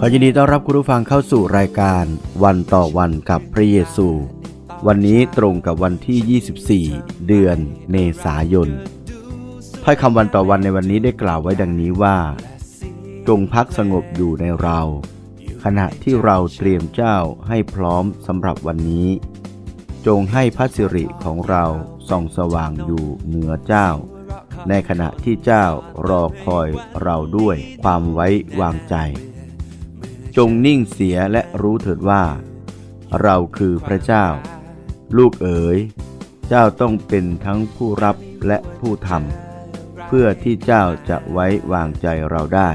ขอยินดีต้อนรับคุณผู้ฟังเข้าสู่รายการวันต่อวันกับพระเยซู วันนี้ตรงกับวันที่ 24 เดือนเมษายนถ้อยคำวันต่อวันในวันนี้ได้กล่าวไว้ดังนี้ว่า จงพักสงบอยู่ในเรา ขณะที่เราเตรียมเจ้าให้พร้อมสำหรับวันนี้ จงให้พระสิริของเราส่องสว่างอยู่เหนือเจ้า ในขณะที่เจ้ารอคอยเราด้วยความไว้วางใจ จงนิ่งเสียและรู้เถิดว่า เราคือพระเจ้า ลูกเอ๋ย เจ้าต้องเป็นทั้งผู้รับและผู้ทำเพื่อที่เจ้าจะไว้วางใจเราได้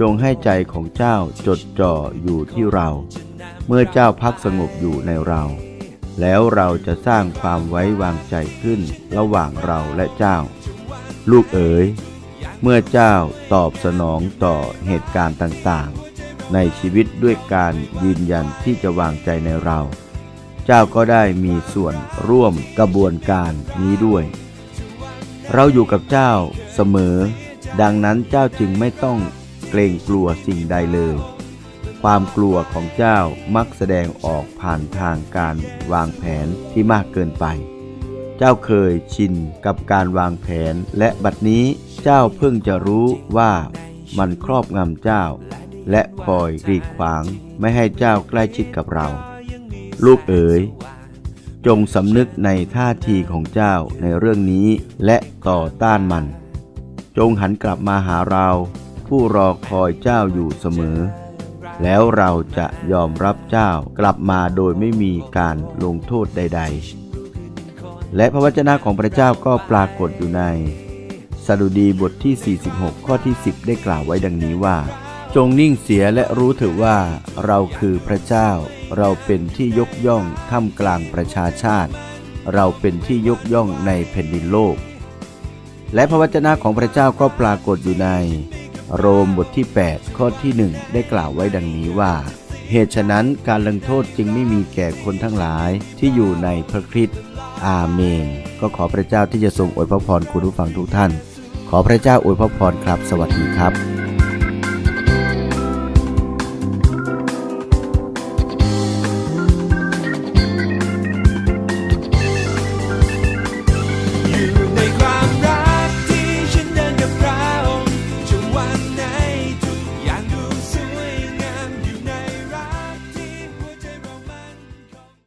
จงให้ใจของเจ้าจดจ่ออยู่ที่เรา เมื่อเจ้าพักสงบอยู่ในเรา แล้วเราจะสร้างความไว้วางใจขึ้นระหว่างเราและเจ้า ลูกเอ๋ย เมื่อเจ้าตอบสนองต่อเหตุการณ์ต่าง ในชีวิตด้วยการยืนยันที่จะวางใจในเรา เจ้าก็ได้มีส่วนร่วมกระบวนการนี้ด้วย เราอยู่กับเจ้าเสมอ ดังนั้นเจ้าจึงไม่ต้องเกรงกลัวสิ่งใดเลย ความกลัวของเจ้ามักแสดงออกผ่านทางการวางแผนที่มากเกินไป เจ้าเคยชินกับการวางแผนและบัดนี้เจ้าเพิ่งจะรู้ว่ามันครอบงำเจ้า และคอยกีดขวางไม่ให้เจ้าใกล้ชิดกับเรา ลูกเอ๋ย จงสำนึกในท่าทีของเจ้าในเรื่องนี้และต่อต้านมัน จงหันกลับมาหาเรา ผู้รอคอยเจ้าอยู่เสมอ แล้วเราจะยอมรับเจ้ากลับมาโดยไม่มีการลงโทษใด ๆ และพระวจนะของพระเจ้าก็ปรากฏอยู่ในสดุดีบทที่ 46 ข้อที่ 10 ได้กล่าวไว้ดังนี้ว่า จงนิ่งเสียและรู้เถอะว่าเราคือพระเจ้า เราเป็นที่ยกย่องท่ามกลางประชาชาติ เราเป็นที่ยกย่องในแผ่นดินโลก และพระวจนะของพระเจ้าก็ปรากฏอยู่ใน โรมบทที่ 8 ข้อที่ 1 ได้กล่าวไว้ดังนี้ว่า เหตุฉะนั้นการลงโทษจึงไม่มีแก่คนทั้งหลายที่อยู่ในพระคริสต์อาเมน ก็ขอพระเจ้าที่จะทรงอวยพระพรคุณผู้ฟังทุกท่าน ขอพระเจ้าอวยพระพรครับ สวัสดีครับ